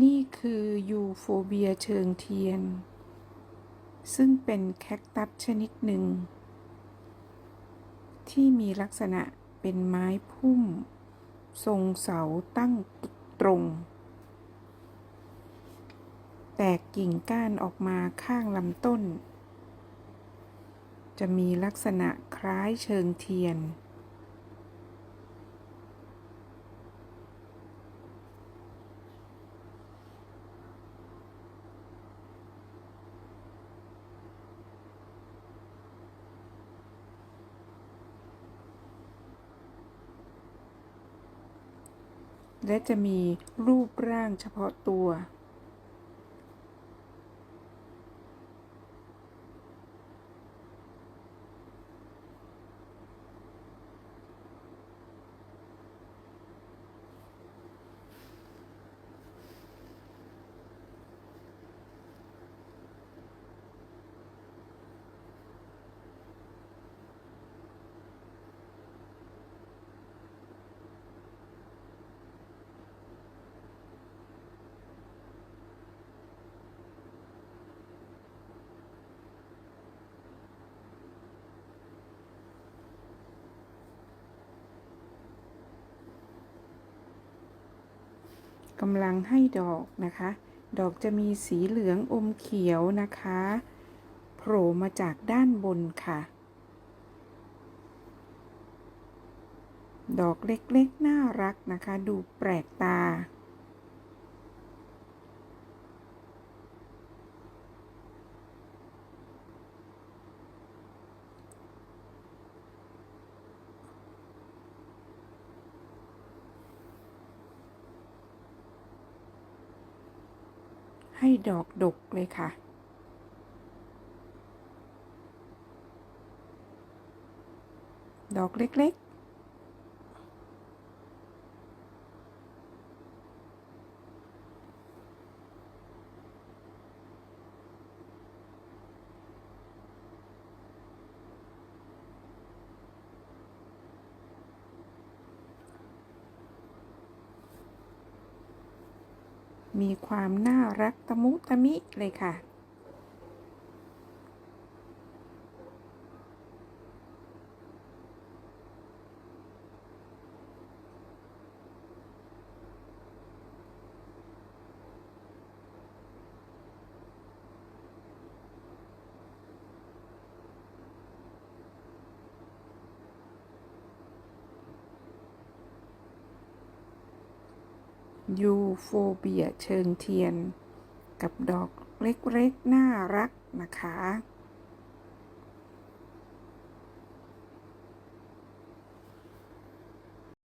นี่คือยูโฟเบียเชิงเทียน ซึ่งเป็นแคคตัสชนิดหนึ่ง ที่มีลักษณะเป็นไม้พุ่ม ทรงเสาตั้งตรง แตกกิ่งก้านออกมาข้างลำต้น จะมีลักษณะคล้ายเชิงเทียน และจะมีรูปร่างเฉพาะตัว กำลังให้ดอกนะคะ ดอกจะมีสีเหลืองอมเขียวนะคะโผล่มาจากด้านบนค่ะ ดอกเล็กๆ น่ารักนะคะ ดูแปลกตา ให้ดอกดกเลยค่ะ ดอกเล็ก มีความน่ารักตะมุตะมิเลยค่ะ ยูโฟเบียเชิงเทียน กับดอกเล็กๆ น่ารักนะคะ